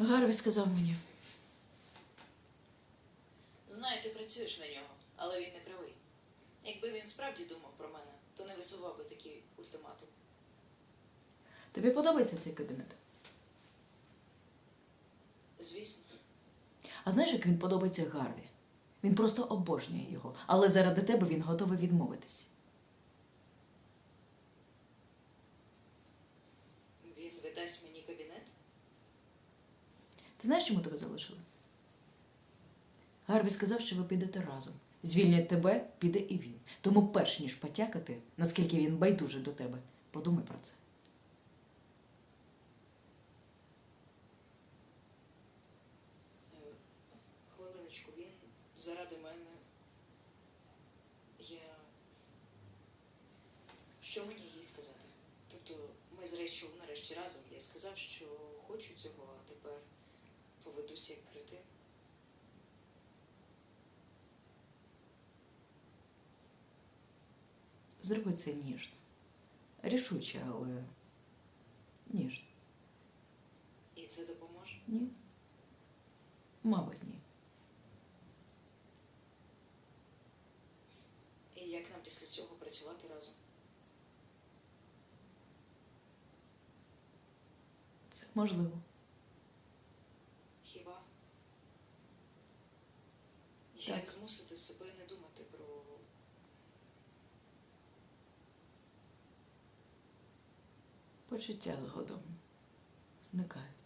Гарві сказав мені. Знаю, ти працюєш на нього, але він не правий. Якби він справді думав про мене, то не висував би такий ультиматум. Тобі подобається цей кабінет? Звісно, А знаєш, як він подобається Гарві? Він просто обожнює його, але заради тебе він готовий відмовитись. він видасть мені кабінет. Ти знаєш, чому тебе залишили? Гарві сказав, що ви підете разом. Звільнять тебе, піде і він. Тому, перш ніж потякати, наскільки він байдужий до тебе, подумай про це. Хвилиночку, він заради мене. Я. Що мені їй сказати? Тобто, ми з Рейчел нарешті разом. Я сказав, що хочу цього, поведуся як кретин. Зроби це ніжно. Рішуче, але ніжно. І це допоможе. Ні? Мабуть, ні. І як нам після цього працювати разом? Це можливо. Як змусити себе не думати про Почуття згодом зникають.